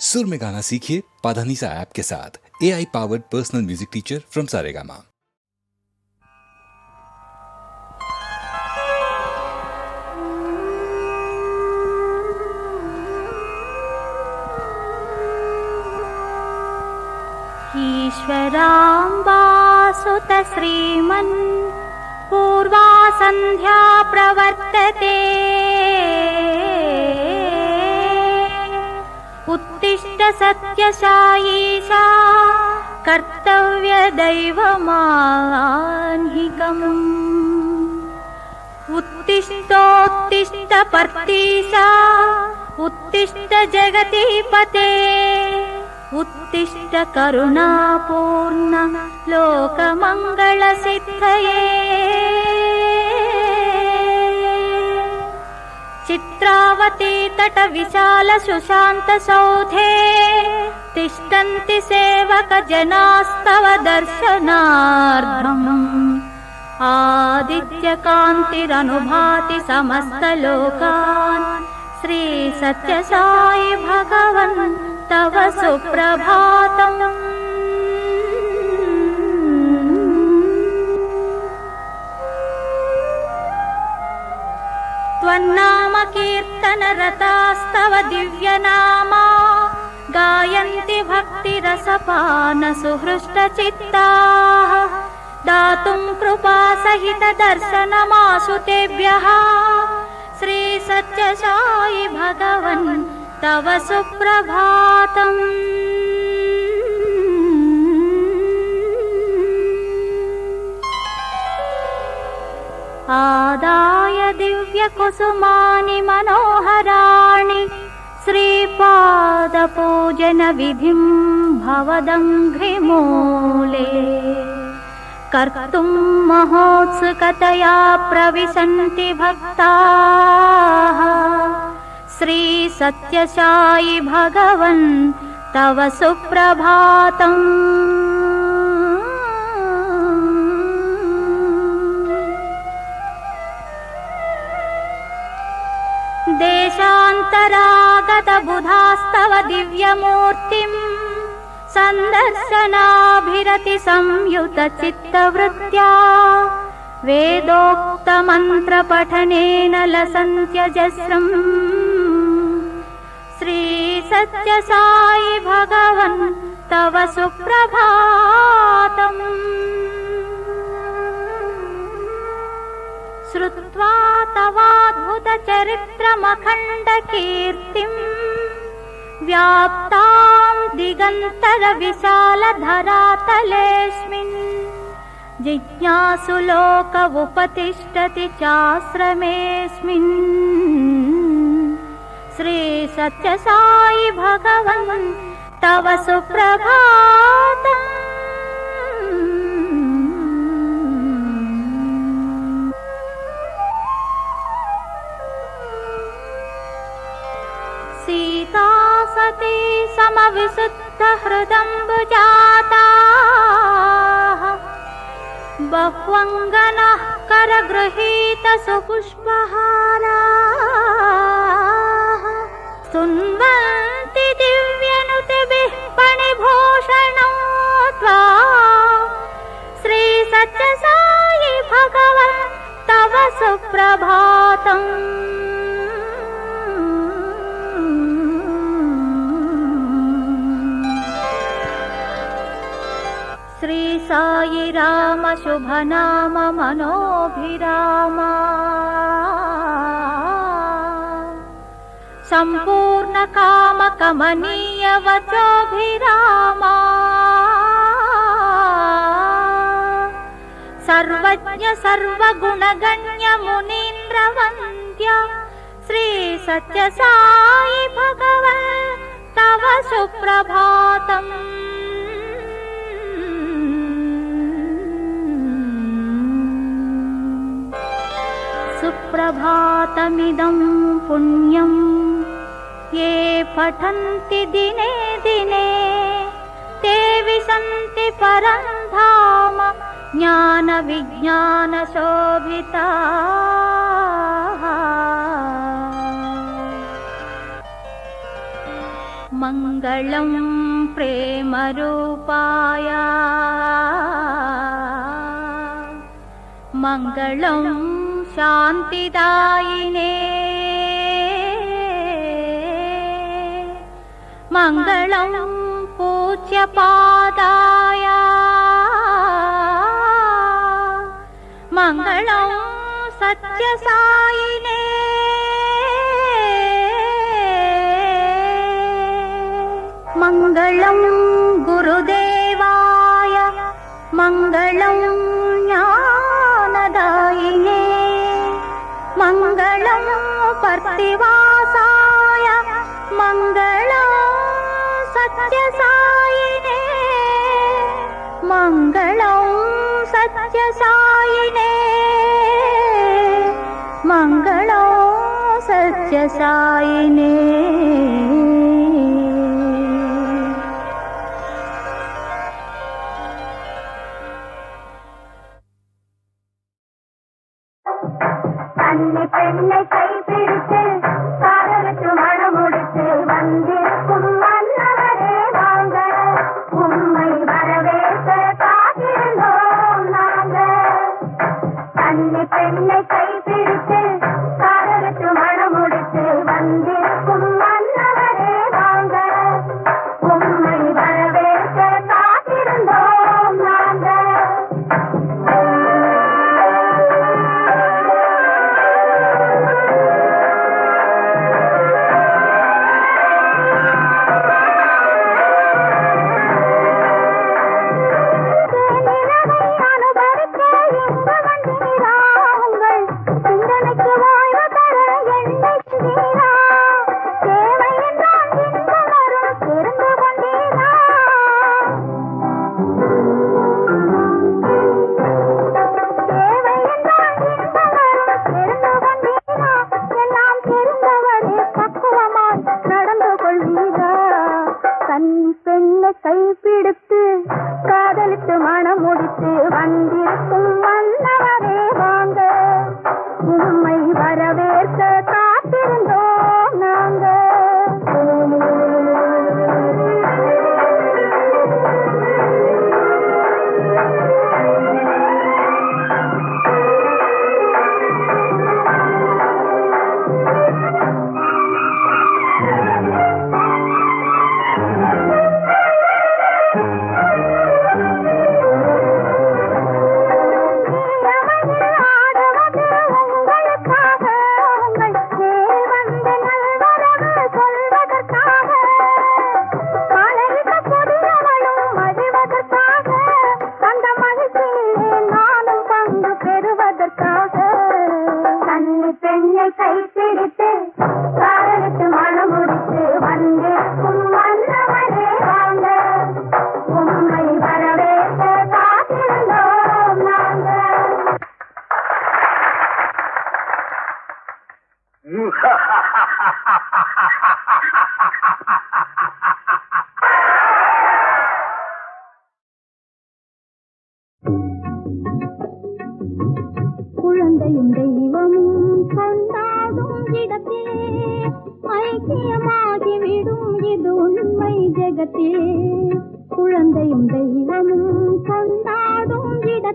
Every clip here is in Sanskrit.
सुर में गाना सीखिए पाधानीसा ऐप के साथ। A I powered personal music teacher from Saregama ईश्वराम्बासुत श्रीमन् पूर्वा सन्ध्या प्रवर्तते। सत्यशायीशा कर्तव्यदैवमाह्निकम् उत्तिष्ठोत्तिष्ठ पर्तीशा उत्तिष्ठ जगति पते उत्तिष्ठ करुणापूर्ण लोकमङ्गलसिद्धये चित्रावती तट विशाल सुशान्त सौधे। तिष्ठन्ति सेवक जनास्तव दर्शनार्थम्। आदित्यकान्तिरनुभाति समस्तलोकान् श्री सत्यसाई भगवन् तव सुप्रभातम्। त्वन्नाम कीर्तनरतास्तव दिव्यनामा। गायन्ति भक्तिरसपानसुहृष्टचित्ताः। दातुम् कृपासहित दर्शनमासु तेभ्यः श्रीसत्यसाई भगवन् तव सुप्रभातम् आदाय दिव्यकुसुमानि मनोहराणि श्रीपादपूजनविधिम् भवदङ्घ्रिमूले। कर्तुम् महोत्सुकतया प्रविशन्ति भक्ताः। श्रीसत्यसाई भगवन् तव सुप्रभातम् देशान्तरागतबुधास्तव दिव्यमूर्तिम् सन्दर्शनाभिरति संयुत चित्तवृत्त्या वेदोक्तमन्त्रपठनेन लसन्त्यजस्रम् श्रीसत्यसाई भगवन् तव सुप्रभातम् श्रुत्वा तवाद्भुतचरित्रमखण्डकीर्तिम् व्याप्ताम् दिगन्तरविशालधरातलेऽस्मिन् जिज्ञासुलोक उपतिष्ठति चाश्रमेऽस्मिन्। श्रीसत्यसाई भगवन् तव सुप्रभातम् सती समविशुद्धहृदम्बुजाताः बह्वङ्गनः सुपुष्पहाराः। सुन्वन्ति दिव्यनुतिभिः पणिभूषणौ त्वा श्रीसत्यसाई भगवन् तव सुप्रभातम् श्री राम शुभ नाम मनोभिरामा। सम्पूर्ण काम कमनीय वचोभिरामा। सर्वज्ञ सर्वगुणगण्य मुनीन्द्रवन्द्य। श्री सत्य साई भगवन् तव सुप्रभातम् प्रभातमिदं पुण्यम्। ये पठन्ति दिने दिने ते विशन्ति परन्धाम ज्ञानविज्ञानशोभिता। मङ्गलं प्रेमरूपाया। मङ्गलम् சாந்திதாயினே. மங்களம் பூஜ்ய பாதாய மங்களம் சத்யசாயினே. மங்களம் குருதேவாய. மங்களம் சாயினே மங்களோ சத்ய சாயினே பெண்ணை கைப்பிடித்து Amen. பெண்ணை கைப்பிடித்து காதலித்து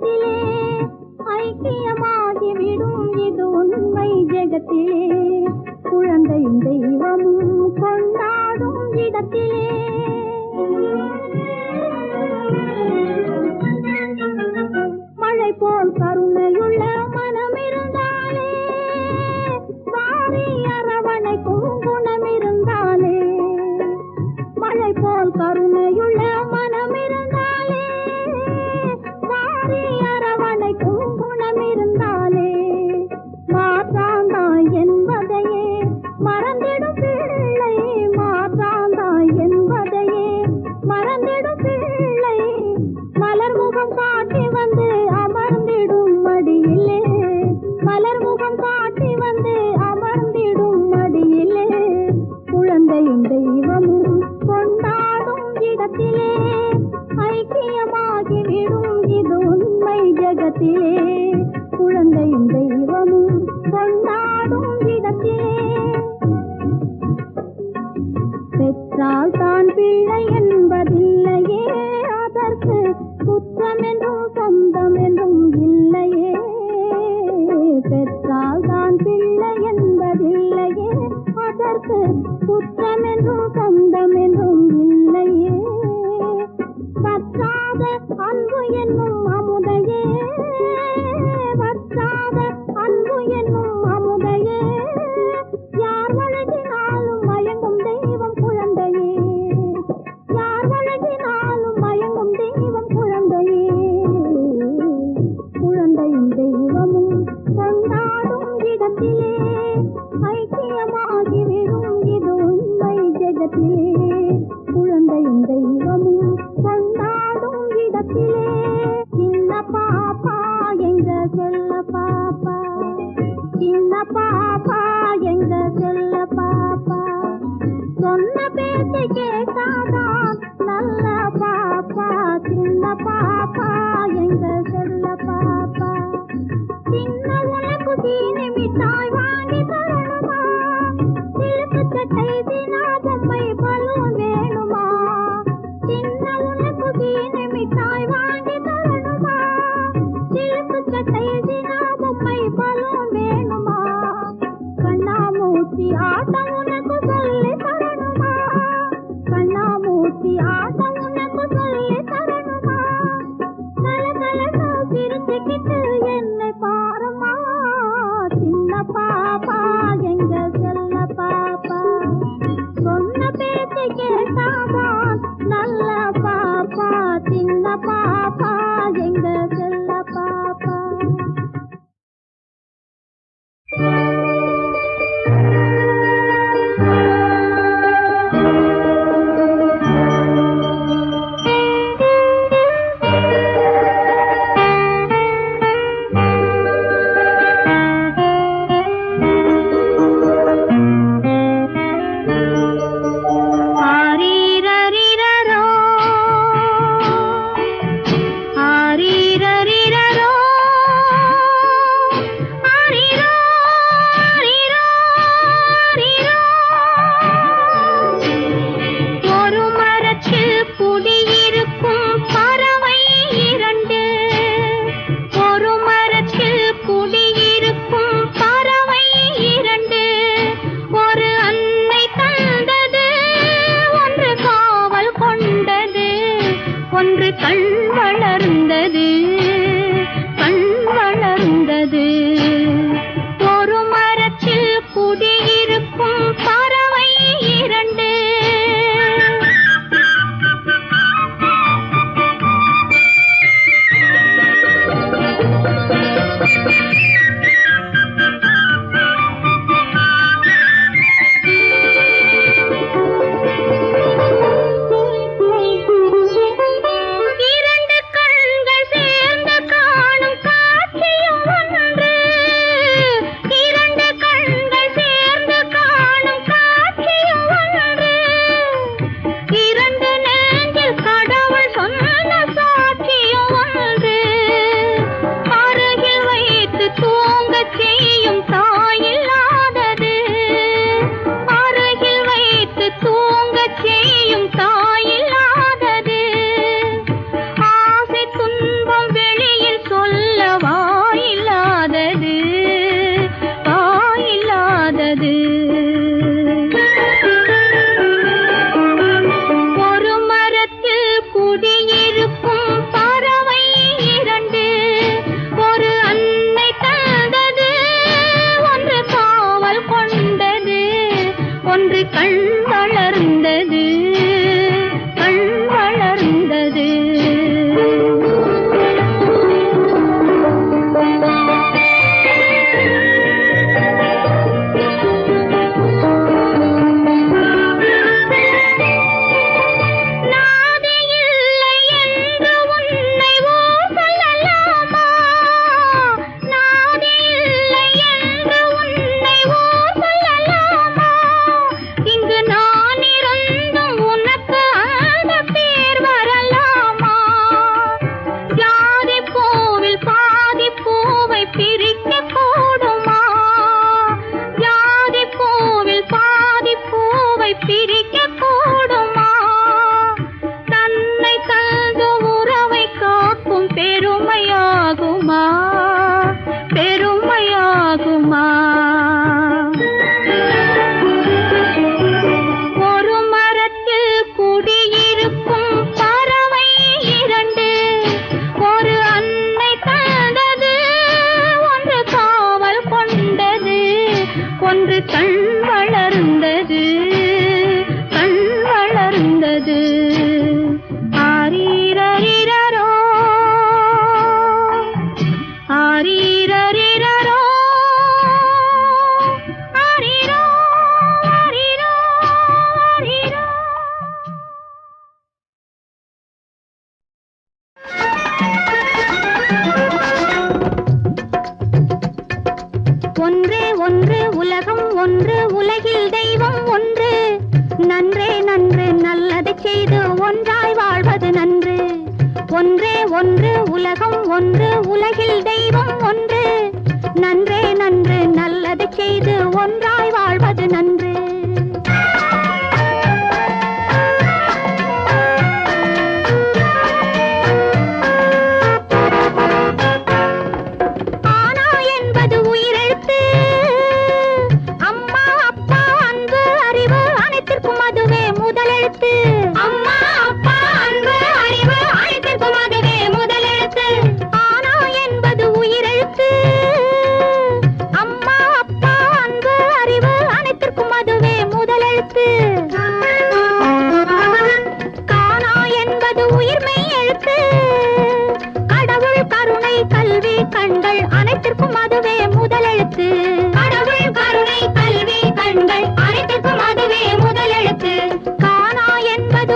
உலகத்திலே ஐக்கியமாகிவிடும் இது உண்மை ஜெகத்திலே. குழந்தையும் தெய்வமும் पुत्र में धूप பாப்பா எங்க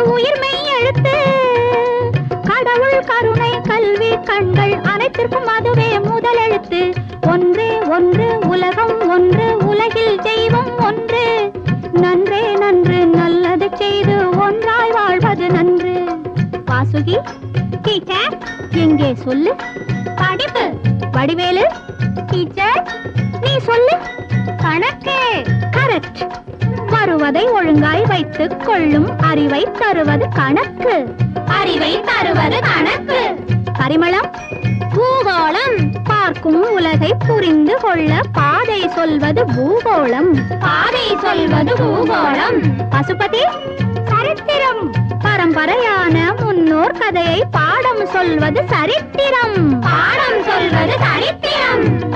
உயிர்மை எழுத்து. கடவுள் கருணை கல்வி கண்கள் அனைத்திற்கும் அதுவே முதலெழுத்து ஒன்று ஒன்று உலகம் ஒன்று உலகில் தெய்வம் ஒன்று. நன்றே நன்று நல்லது செய்து ஒன்றாய் வாழ்வது நன்று. வாசுகி டீச்சர் எங்கே சொல்லு? படிப்பு வடிவேலு டீச்சர் நீ சொல்லு. கணக்கு கரெக்ட். வருவதை ஒழுங்காய் வைத்துக் கொள்ளும் அறிவை தருவது கணக்கு. அறிவை தருவது கணக்கு. பரிமளம். பூகோளம். பார்க்கும் உலகை புரிந்து கொள்ள பாதை சொல்வது பூகோளம். பாதை சொல்வது பூகோளம். பசுபதி. சரித்திரம். பரம்பரையான முன்னோர் கதையை பாடம் சொல்வது சரித்திரம். பாடம் சொல்வது சரித்திரம்.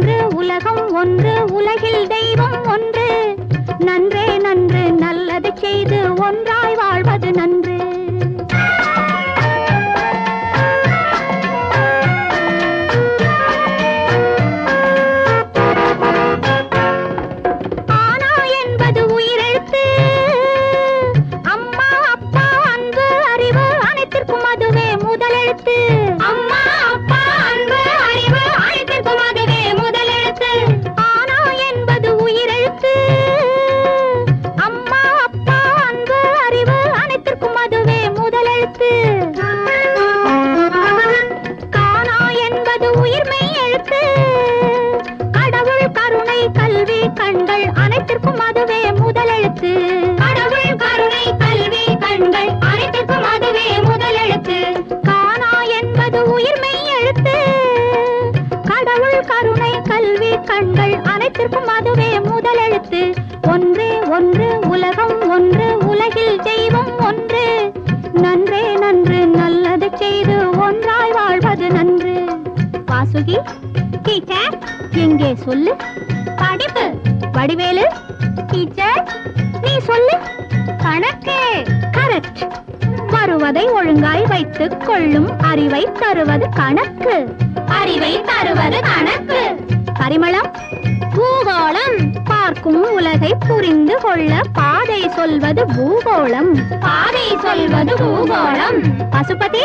ஒன்று உலகம் ஒன்று உலகில் தெய்வம் ஒன்று. நன்றே நன்று நல்லது செய்து ஒன்றாய் வாழ்வது நன்று. irme. கரெக்ட் வருவதை ஒழுங்காய் வைத்துக் கொள்ளும் அறிவை தருவது கணக்கு. அறிவை தருவது கணக்கு. பரிமளம். பூகோளம். பார்க்கும் உலகை புரிந்து கொள்ள பாதை சொல்வது பூகோளம். பாதை சொல்வது பூகோளம். பசுபதி.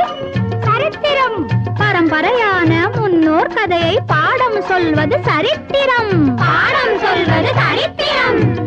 சரித்திரம். பரம்பரையான முன்னோர் கதையை பாடம் சொல்வது சரித்திரம். பாடம் சொல்வது சரித்திரம்.